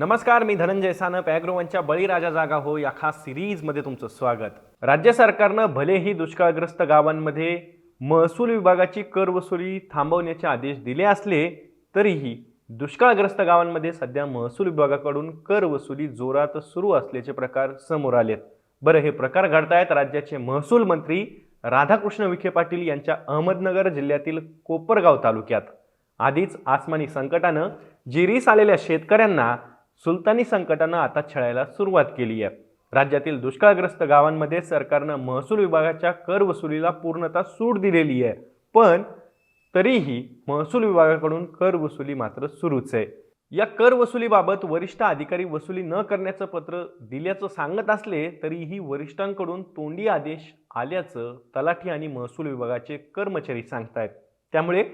नमस्कार मी धनंजय सानप ॲग्रोवनच्या बळीराजा जागा हो या खास सिरीजमध्ये तुमचं स्वागत. राज्य सरकारनं भलेही दुष्काळग्रस्त गावांमध्ये महसूल विभागाची कर वसुली थांबवण्याचे आदेश दिले असले तरीही दुष्काळग्रस्त गावांमध्ये सध्या महसूल विभागाकडून कर वसुली जोरात सुरू असल्याचे प्रकार समोर आलेत. बरं हे प्रकार घडतायत राज्याचे महसूल मंत्री राधाकृष्ण विखे पाटील यांच्या अहमदनगर जिल्ह्यातील कोपरगाव तालुक्यात. आधीच आसमानी संकटानं जिरीस आलेल्या शेतकऱ्यांना सुलतानी संकटानं आता छळायला सुरुवात केली आहे. राज्यातील दुष्काळग्रस्त गावांमध्ये सरकारनं महसूल विभागाच्या कर वसुलीला पूर्णतः सूट दिलेली आहे. पण तरीही महसूल विभागाकडून कर वसुली मात्र सुरूच आहे. या कर वसुलीबाबत वरिष्ठ अधिकारी वसुली न करण्याचं पत्र दिल्याचं सांगत असले तरीही वरिष्ठांकडून तोंडी आदेश आल्याचं तलाठी आणि महसूल विभागाचे कर्मचारी सांगतायत. त्यामुळे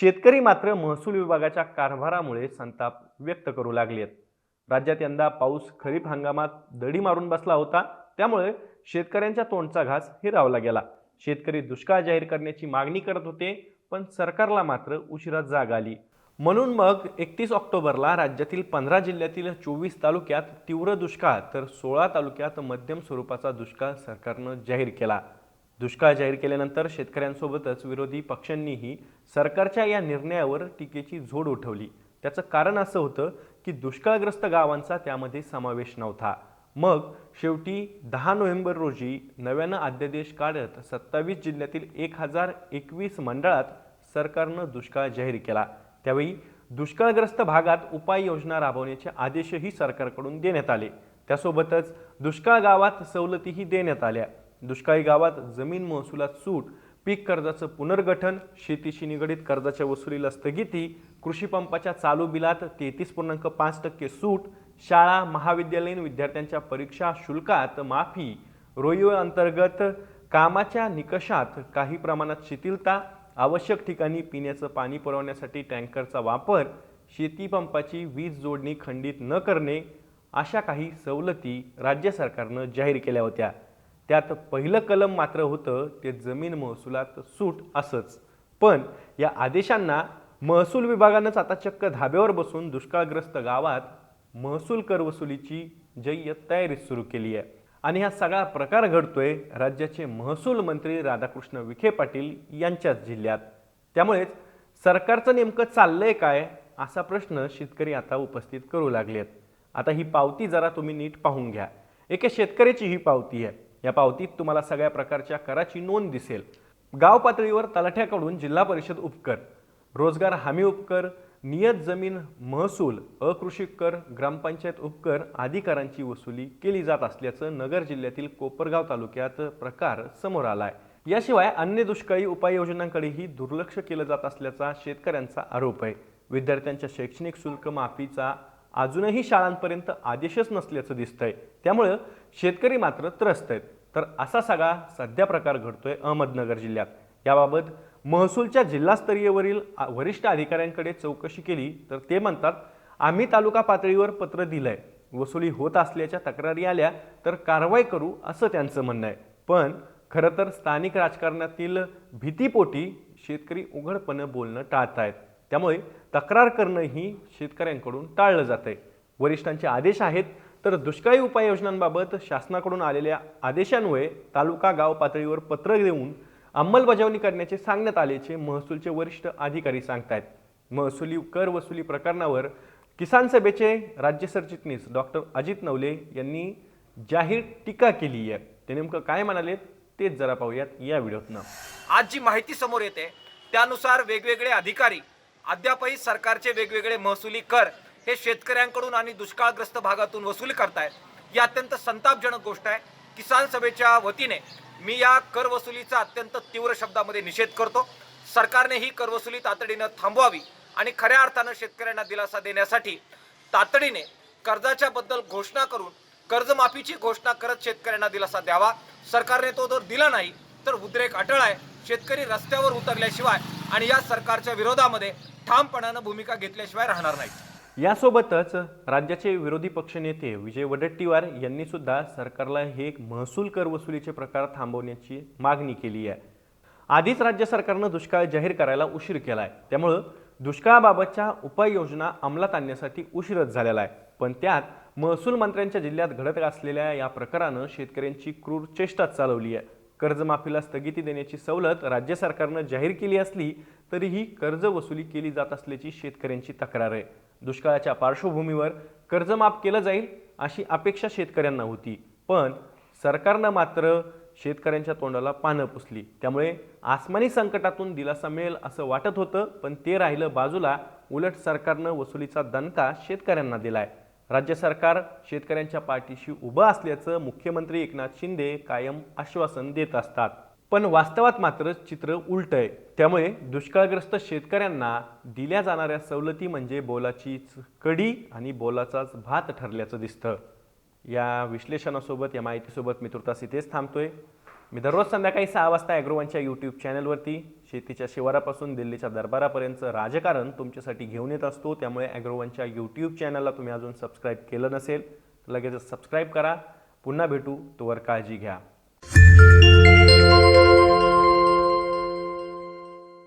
शेतकरी मात्र महसूल विभागाच्या कारभारामुळे संताप व्यक्त करू लागलेत. राज्यात यंदा पाऊस खरीप हंगामात दडी मारून बसला होता. त्यामुळे शेतकऱ्यांच्या तोंडचा घास हिरावला गेला. शेतकरी दुष्काळ जाहीर करण्याची मागणी करत होते पण सरकारला मात्र उशिरा जाग आली. म्हणून मग एकतीस ऑक्टोबरला राज्यातील पंधरा जिल्ह्यातील चोवीस तालुक्यात तीव्र दुष्काळ तर सोळा तालुक्यात मध्यम स्वरूपाचा दुष्काळ सरकारनं जाहीर केला. दुष्काळ जाहीर केल्यानंतर शेतकऱ्यांसोबतच विरोधी पक्षांनीही सरकारच्या या निर्णयावर टीकेची झोड उठवली. त्याचं कारण असं होतं की दुष्काळग्रस्त गावांचा त्यामध्ये समावेश नव्हता. मग शेवटी दहा नोव्हेंबर रोजी नव्यानं अध्यादेश काढत सत्तावीस जिल्ह्यातील एक हजार एकवीस मंडळात सरकारनं दुष्काळ जाहीर केला. त्यावेळी दुष्काळग्रस्त भागात उपाययोजना राबवण्याचे आदेशही सरकारकडून देण्यात आले. त्यासोबतच दुष्काळ गावात सवलतीही देण्यात आल्या. दुष्काळी गावात जमीन महसुलात सूट पीक कर्जाचं पुनर्गठन शेतीशी निगडीत कर्जाच्या वसुलीला स्थगिती कृषी पंपाच्या चालू बिलात तेहतीस पूर्णांक पाच टक्के सूट शाळा महाविद्यालयीन विद्यार्थ्यांच्या परीक्षा शुल्कात माफी. रोयो अंतर्गत कामाच्या निकषात काही प्रमाणात शिथिलता आवश्यक ठिकाणी पिण्याचं पाणी पुरवण्यासाठी टँकरचा वापर शेती पंपाची वीज जोडणी खंडित न करणे अशा काही सवलती राज्य सरकारनं जाहीर केल्या होत्या. त्यात पहिलं कलम मात्र होतं ते जमीन महसुलात सूट असंच. पण या आदेशांना महसूल विभागानंच आता चक्क धाब्यावर बसून दुष्काळग्रस्त गावात महसूल कर वसुलीची जय्यत तयारी सुरू केली आहे. आणि हा सगळा प्रकार घडतोय राज्याचे महसूल मंत्री राधाकृष्ण विखे पाटील यांच्याच जिल्ह्यात. त्यामुळेच सरकारचं नेमकं चाललंय काय असा प्रश्न शेतकरी आता उपस्थित करू लागलेत. आता ही पावती जरा तुम्ही नीट पाहून घ्या. एका शेतकऱ्याची ही पावती आहे. या पावतीत तुम्हाला सगळ्या प्रकारच्या कराची नोंद दिसेल. गाव पातळीवर तलाठ्याकडून जिल्हा परिषद उपकर रोजगार हमी उपकर नियत जमीन महसूल अकृषी कर ग्रामपंचायत उपकर आदी करांची वसुली केली जात असल्याचं नगर जिल्ह्यातील कोपरगाव तालुक्यात प्रकार समोर आला आहे याशिवाय अन्य दुष्काळी उपाययोजनांकडेही दुर्लक्ष केलं जात असल्याचा शेतकऱ्यांचा आरोप आहे. विद्यार्थ्यांच्या शैक्षणिक शुल्क माफीचा अजूनही शाळांपर्यंत आदेशच नसल्याचं दिसतंय. त्यामुळं शेतकरी मात्र त्रस्त आहेत. तर असा सगळा सध्या प्रकार घडतोय अहमदनगर जिल्ह्यात. याबाबत महसूलच्या जिल्हास्तरीयवरील वरिष्ठ अधिकाऱ्यांकडे चौकशी केली तर ते म्हणतात आम्ही तालुका पातळीवर पत्र दिलंय. वसुली होत असल्याच्या तक्रारी आल्या तर कारवाई करू असं त्यांचं म्हणणं आहे. पण खरं तर स्थानिक राजकारणातील भीतीपोटी शेतकरी उघडपणे बोलणं टाळतायत. त्यामुळे तक्रार करणं ही शेतकऱ्यांकडून टाळलं जातंय. वरिष्ठांचे आदेश आहेत तर दुष्काळी उपाययोजनांबाबत शासनाकडून आलेल्या आदेशांमुळे तालुका गाव पातळीवर पत्र देऊन अंमलबजावणी करण्याचे सांगण्यात आल्याचे महसूलचे वरिष्ठ अधिकारी सांगतायत. महसुली कर वसुली प्रकरणावर किसान सभेचे राज्य सरचिटणीस डॉक्टर अजित नवले यांनी जाहीर टीका केली आहे. ते नेमकं काय म्हणाले तेच जरा पाहूयात या व्हिडिओतनं. आज जी माहिती समोर येते त्यानुसार वेगवेगळे अधिकारी अद्यापही सरकारचे वेगवेगळे महसुली कर हे शेतकऱ्यांकडून आणि दुष्काळग्रस्त भागातून वसूल करतायत. ही अत्यंत संतापजनक गोष्ट आहे. किसान सभेच्या वतीने मी या कर वसुलीचा अत्यंत तीव्र शब्दामध्ये निषेध करतो. सरकारने ही कर वसुली तातडीनं थांबवावी आणि खऱ्या अर्थानं शेतकऱ्यांना दिलासा देण्यासाठी तातडीने कर्जाच्या बद्दल घोषणा करून कर्जमाफीची घोषणा करत शेतकऱ्यांना दिलासा द्यावा. सरकारने तो जर दिला नाही तर उद्रेक अटळ आहे. शेतकरी रस्त्यावर उतरल्याशिवाय आणि या सरकारच्या विरोधामध्ये ठामपणानं भूमिका घेतल्याशिवाय राहणार नाही यासोबतच राज्याचे विरोधी पक्षनेते विजय वडेट्टीवार यांनी सुद्धा सरकारला हे एक महसूल कर वसुलीचे प्रकार थांबवण्याची मागणी केली आहे. आधीच राज्य सरकारनं दुष्काळ जाहीर करायला उशीर केला आहे त्यामुळं दुष्काळाबाबतच्या उपाययोजना अंमलात आणण्यासाठी उशीरच झालेला आहे. पण त्यात महसूल मंत्र्यांच्या जिल्ह्यात घडत असलेल्या या प्रकारानं शेतकऱ्यांची क्रूर चेष्टा चालवली आहे. कर्जमाफीला स्थगिती देण्याची सवलत राज्य सरकारनं जाहीर केली असली तरीही कर्ज वसुली केली जात असल्याची शेतकऱ्यांची तक्रार आहे. दुष्काळाच्या पार्श्वभूमीवर कर्ज माफ केलं जाईल अशी अपेक्षा शेतकऱ्यांना होती. पण सरकारनं मात्र शेतकऱ्यांच्या तोंडाला पानं पुसली. त्यामुळे आसमानी संकटातून दिलासा मिळेल असं वाटत होतं पण ते राहिलं बाजूला. उलट सरकारनं वसुलीचा दणका शेतकऱ्यांना दिलाय. राज्य सरकार शेतकऱ्यांच्या पाठीशी उभं असल्याचं मुख्यमंत्री एकनाथ शिंदे कायम आश्वासन देत असतात. पण वास्तवात मात्र चित्र उलट आहे. त्यामुळे दुष्काळग्रस्त शेतकऱ्यांना दिल्या जाणाऱ्या सवलती म्हणजे बोलाचीच कडी आणि बोलाचाच भात ठरल्याचं दिसतं. या विश्लेषणासोबत या माहितीसोबत मी तुर्तास इथेच थांबतोय. मी दररोज संध्याकाळी सहा वाजता ॲग्रोवनच्या यूट्यूब चॅनलवरती शेतीच्या शिवारापासून दिल्लीच्या दरबारापर्यंतचं राजकारण तुमच्यासाठी घेऊन येत असतो. त्यामुळे ॲग्रोवनच्या यूट्यूब चॅनलला तुम्ही अजून सबस्क्राईब केलं नसेल तर लगेचच सबस्क्राईब करा. पुन्हा भेटू तोवर काळजी घ्या.